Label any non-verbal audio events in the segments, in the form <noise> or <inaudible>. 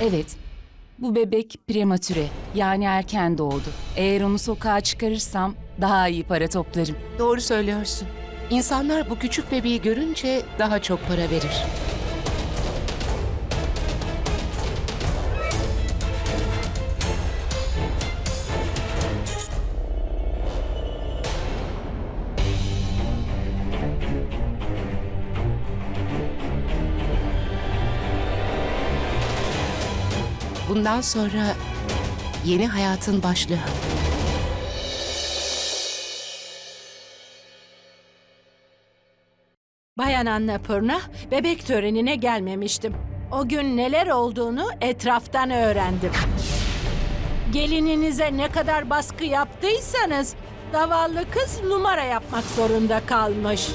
Evet, bu bebek prematüre yani erken doğdu. Eğer onu sokağa çıkarırsam daha iyi para toplarım. Doğru söylüyorsun. İnsanlar bu küçük bebeği görünce daha çok para verir. Bundan sonra yeni hayatın başlıyor. Bayan Annapurna, bebek törenine gelmemiştim. O gün neler olduğunu etraftan öğrendim. Gelininize ne kadar baskı yaptıysanız, zavallı kız numara yapmak zorunda kalmış.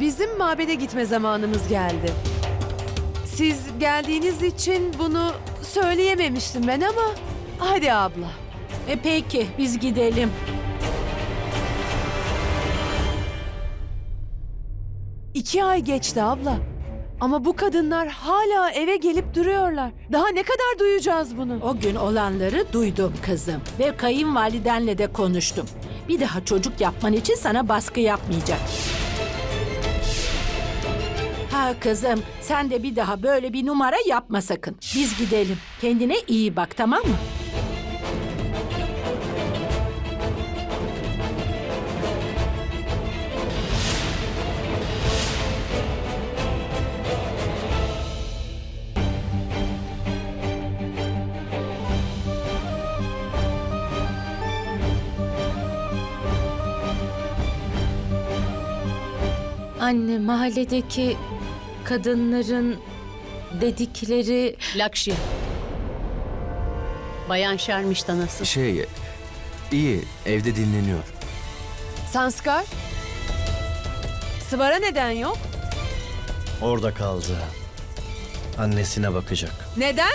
Bizim mabede gitme zamanımız geldi. Siz geldiğiniz için bunu söyleyememiştim ben ama hadi abla. E peki, biz gidelim. İki ay geçti abla. Ama bu kadınlar hala eve gelip duruyorlar. Daha ne kadar duyacağız bunu? O gün olanları duydum kızım ve kayınvalidenle de konuştum. Bir daha çocuk yapman için sana baskı yapmayacak. Ha kızım, sen de bir daha böyle bir numara yapma sakın. Biz gidelim. Kendine iyi bak tamam mı? Anne mahalledeki kadınların dedikleri Lakşi. Bayan Şermiş'te nasıl? Şey, iyi, evde dinleniyor. Sanskar? Sıvara neden yok? Orada kaldı. Annesine bakacak. Neden?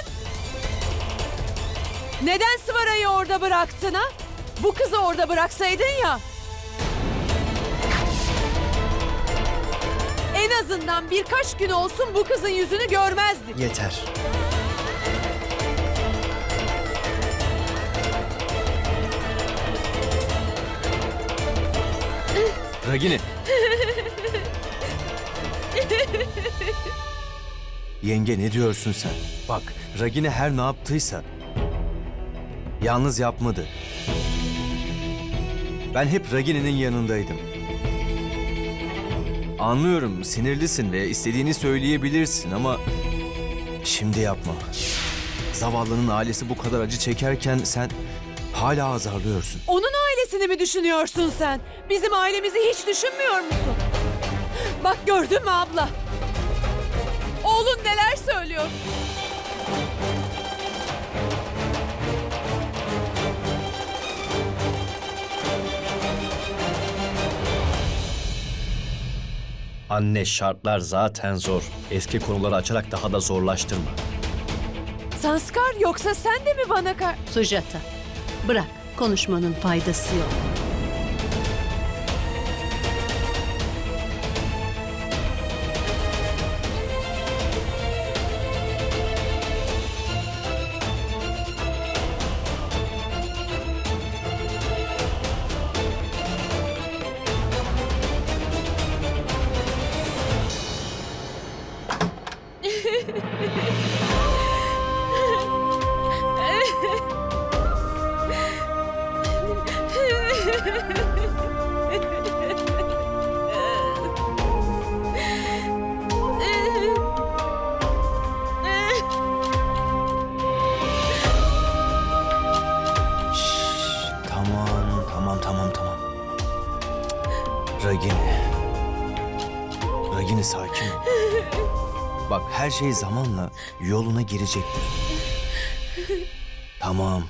Neden Sıvara'yı orada bıraktın ha? Bu kızı orada bıraksaydın ya. En azından birkaç gün olsun bu kızın yüzünü görmezdik. Yeter. Ragini. Yenge ne diyorsun sen? Bak, Ragini her ne yaptıysa yalnız yapmadı. Ben hep Ragini'nin yanındaydım. Anlıyorum, sinirlisin ve istediğini söyleyebilirsin ama şimdi yapma. Zavallının ailesi bu kadar acı çekerken sen hala azarlıyorsun. Onun ailesini mi düşünüyorsun sen? Bizim ailemizi hiç düşünmüyor musun? Bak gördün mü abla? Oğlun neler söylüyor? Anne şartlar zaten zor. Eski konuları açarak daha da zorlaştırma. Sanskar yoksa sen de mi bana kar... Sujata. Bırak. Konuşmanın faydası yok. Ragini sakin. Bak her şey zamanla yoluna girecektir. Tamam.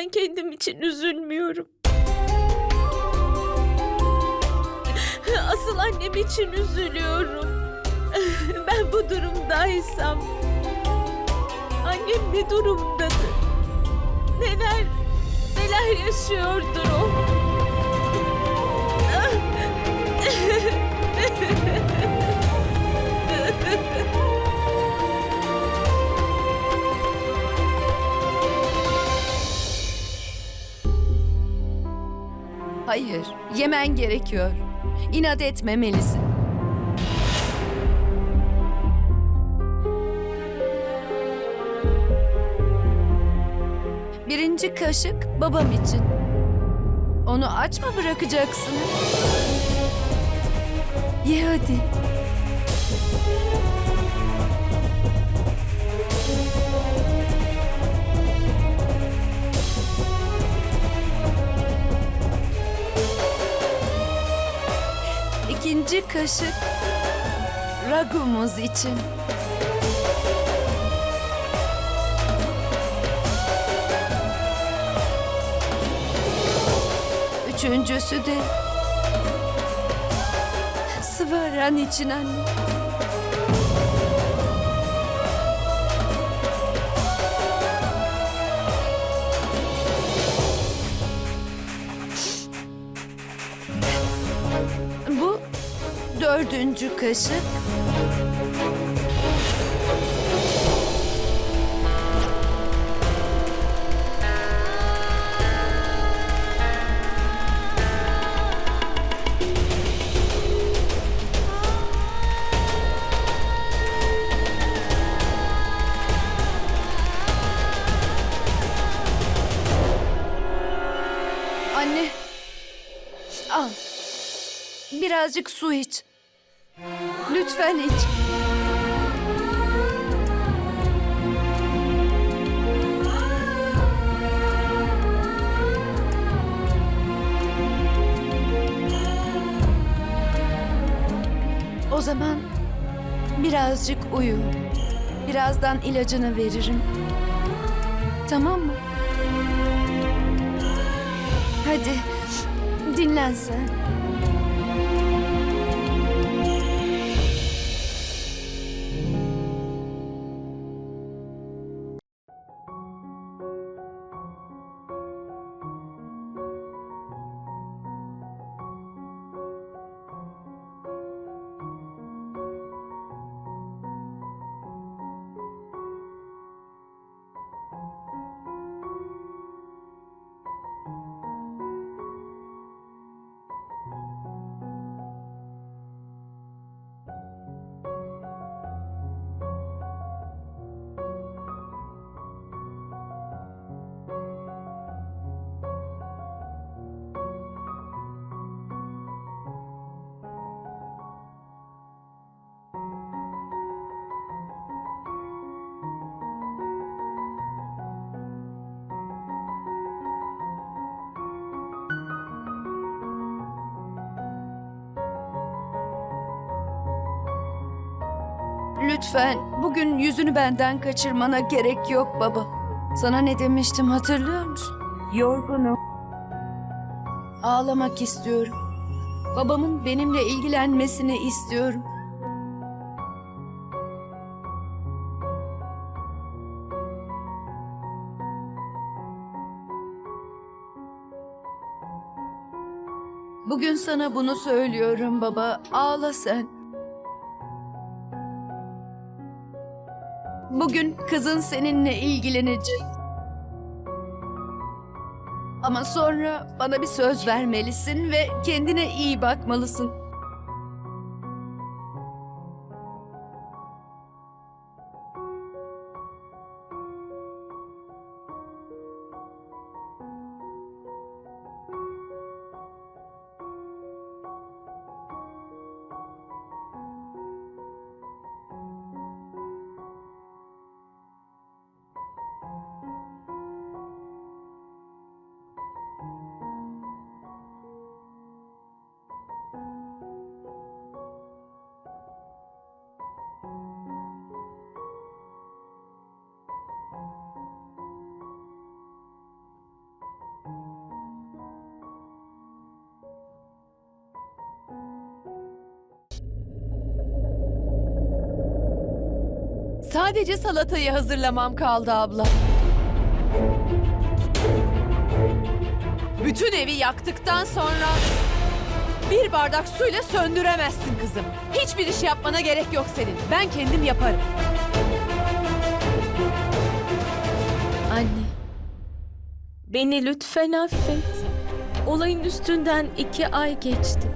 Ben kendim için üzülmüyorum. Asıl annem için üzülüyorum. Ben bu durumdaysam annem ne durumdadır? Neler neler yaşıyordur o? Hayır, yemen gerekiyor. İnat etmemelisin. Birinci kaşık babam için. Onu aç mı bırakacaksın? Ye hadi. İkinci kaşık ragumuz için. Üçüncüsü de sıvaran için anne. Dördüncü kaşık. Anne. Al. Birazcık su iç. Lütfen iç. O zaman birazcık uyu. Birazdan ilacını veririm. Tamam mı? Hadi dinlen sen. Lütfen bugün yüzünü benden kaçırmana gerek yok baba. Sana ne demiştim hatırlıyor musun? Yorgunum. Ağlamak istiyorum. Babamın benimle ilgilenmesini istiyorum. Bugün sana bunu söylüyorum baba. Ağla sen. Bugün kızın seninle ilgilenecek. Ama sonra bana bir söz vermelisin ve kendine iyi bakmalısın. Sadece salatayı hazırlamam kaldı abla. Bütün evi yaktıktan sonra bir bardak suyla söndüremezsin kızım. Hiçbir iş yapmana gerek yok senin. Ben kendim yaparım. Anne. Beni lütfen affet. Olayın üstünden iki ay geçti.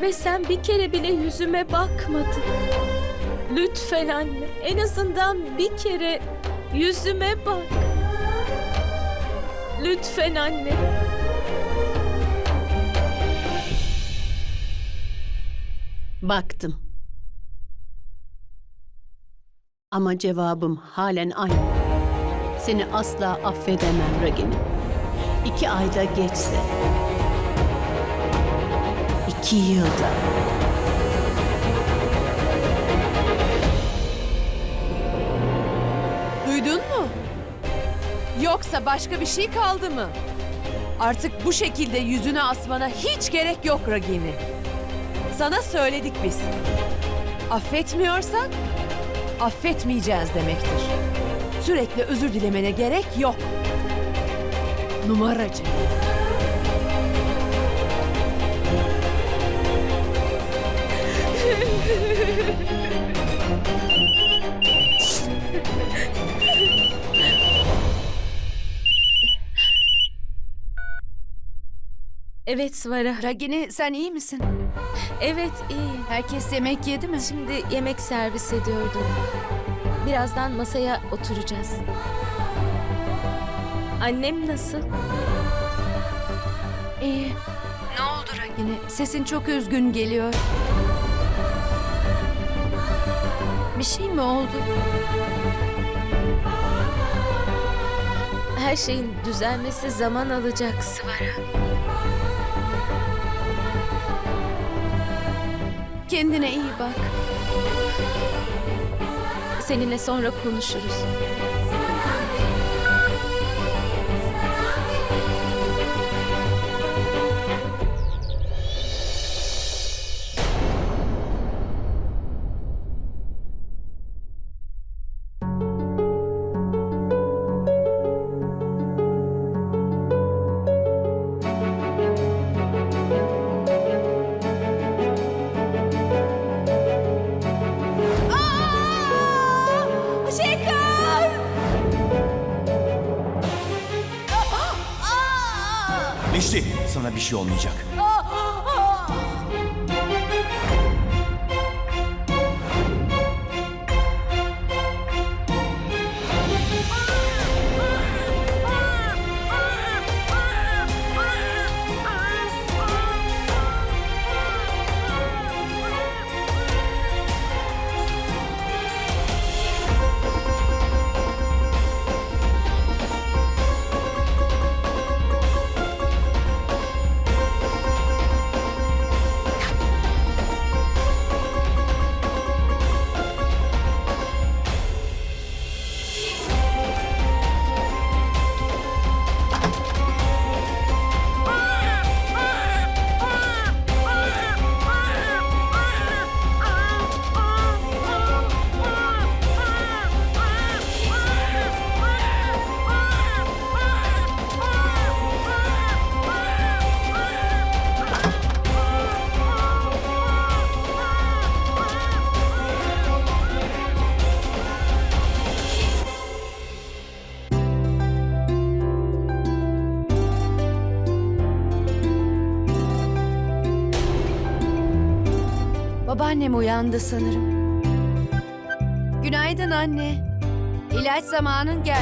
Ve sen bir kere bile yüzüme bakmadın. Lütfen anne. En azından bir kere yüzüme bak. Lütfen anne. Baktım. Ama cevabım halen aynı. Seni asla affedemem Ragini. İki ayda geçse. iki yılda. Duydun mu? Yoksa başka bir şey kaldı mı? Artık bu şekilde yüzünü asmana hiç gerek yok Ragini. Sana söyledik biz. Affetmiyorsan affetmeyeceğiz demektir. Sürekli özür dilemene gerek yok. Numaracı. <laughs> Evet Svara. Ragini sen iyi misin? Evet iyi. Herkes yemek yedi mi? Şimdi yemek servis ediyordum. Birazdan masaya oturacağız. Annem nasıl? İyi. Ne oldu Ragini? Sesin çok üzgün geliyor. Bir şey mi oldu? Her şeyin düzelmesi zaman alacak Svara. Kendine iyi bak. Seninle sonra konuşuruz. Şey olmayacak. Babaannem uyandı sanırım. Günaydın anne. İlaç zamanın geldi.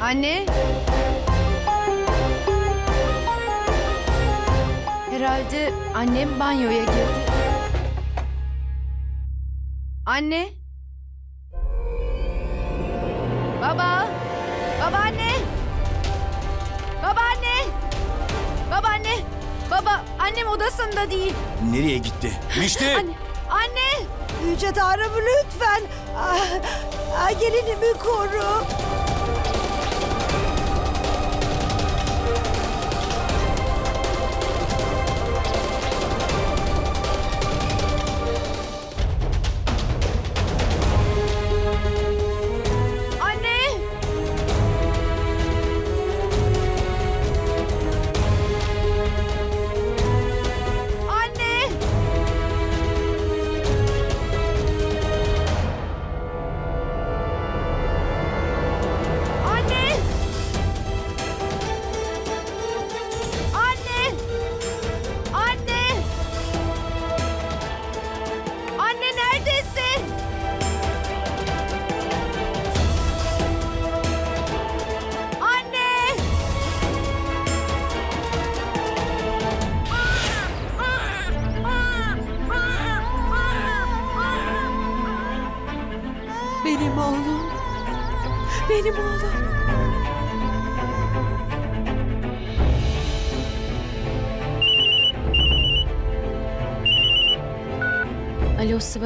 Anne. Herhalde annem banyoya girdi. Anne. Baba annem odasında değil. Nereye gitti? Mişti! Anne. Anne. Yüce Tanrım lütfen. Ah, ah, gelinimi koru.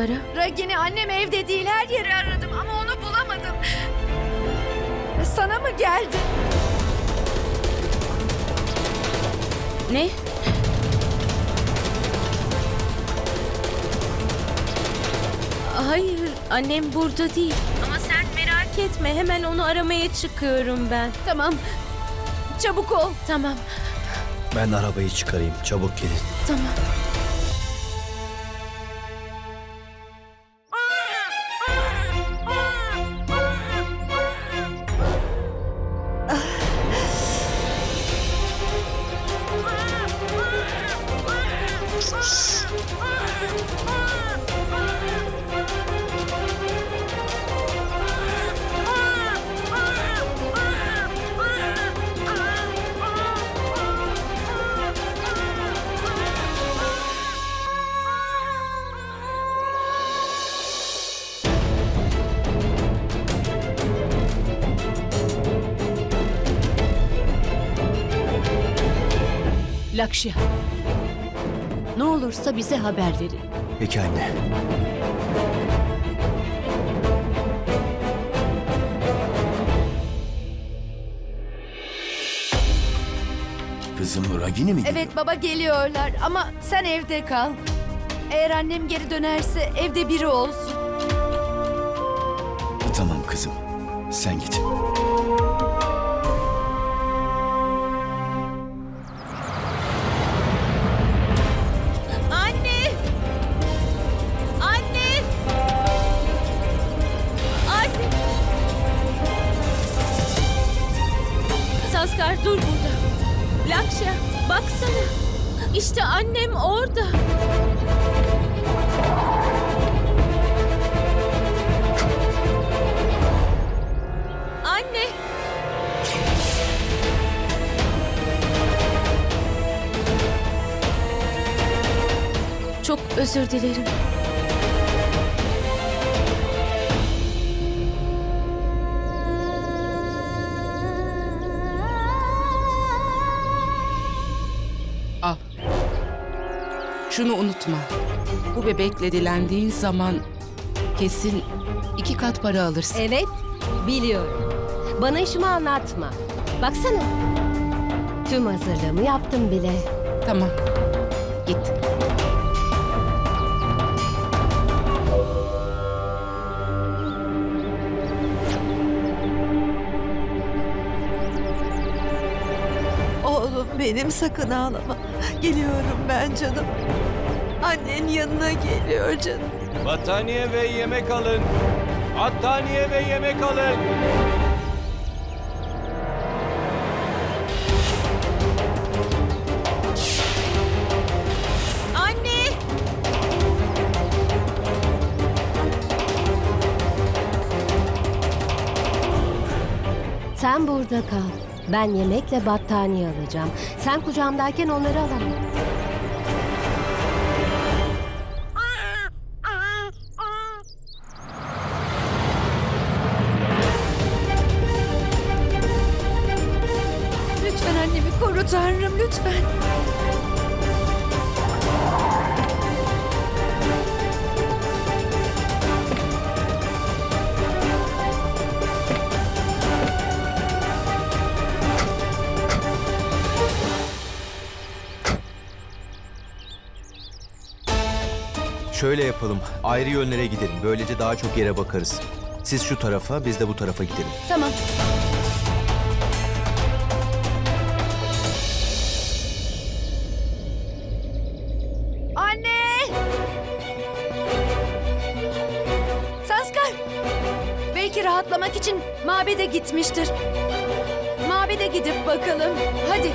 Sıvara. Ragini annem evde değil her yeri aradım ama onu bulamadım. Sana mı geldi? Ne? Hayır, annem burada değil. Ama sen merak etme, hemen onu aramaya çıkıyorum ben. Tamam. Çabuk ol. Tamam, Ben arabayı çıkarayım. Çabuk gelin. tamam. Lakşya. Ne olursa bize haber verin. Peki anne. Kızım Ragini mi? Evet baba geliyorlar ama sen evde kal. Eğer annem geri dönerse evde biri olsun. Tamam kızım. Sen git. Özür dilerim. Al. Şunu unutma. Bu bebekle dilendiğin zaman kesin iki kat para alırsın. Evet, biliyorum. Bana işimi anlatma. Baksana. Tüm hazırlığımı yaptım bile. Tamam. Git. Benim sakın ağlama. Geliyorum ben canım. Annen yanına geliyor canım. Battaniye ve yemek alın. Battaniye ve yemek alın. Anne! Sen burada kal. Ben yemekle battaniye alacağım. Sen kucağımdayken onları alamam. Şöyle yapalım. Ayrı yönlere gidelim. Böylece daha çok yere bakarız. Siz şu tarafa, biz de bu tarafa gidelim. Tamam. Anne! Saskar! Belki rahatlamak için mabede gitmiştir. Mabede gidip bakalım. Hadi.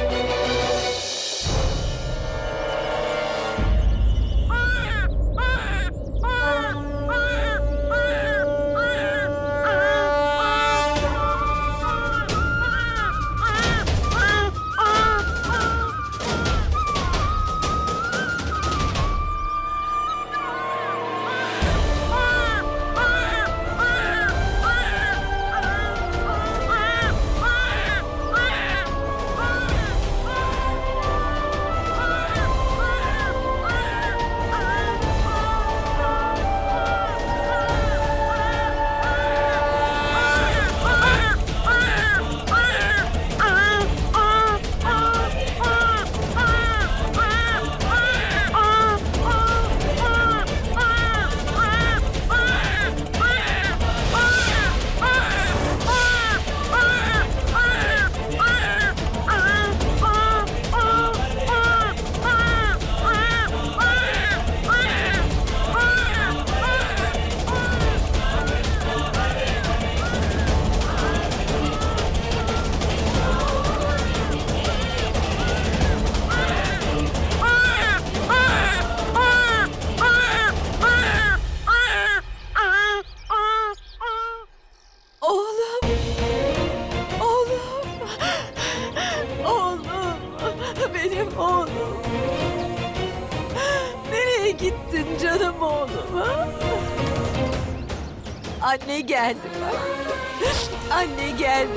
Anne geldi.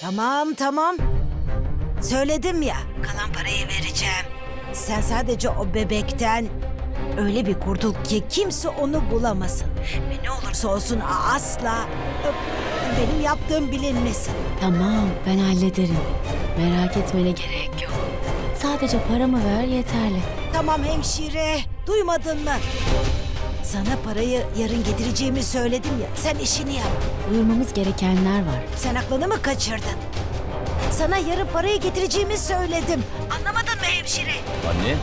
Tamam tamam. Söyledim ya kalan parayı vereceğim. Sen sadece o bebekten öyle bir kurtul ki kimse onu bulamasın. Ve ne olursa olsun asla benim yaptığım bilinmesin. Tamam ben hallederim. Merak etmene gerek yok. Sadece paramı ver yeterli. Tamam hemşire duymadın mı? Sana parayı yarın getireceğimi söyledim ya. Sen işini yap. Duyurmamız gerekenler var. Sen aklını mı kaçırdın? Sana yarın parayı getireceğimi söyledim. Anlamadın mı hemşire? Anne,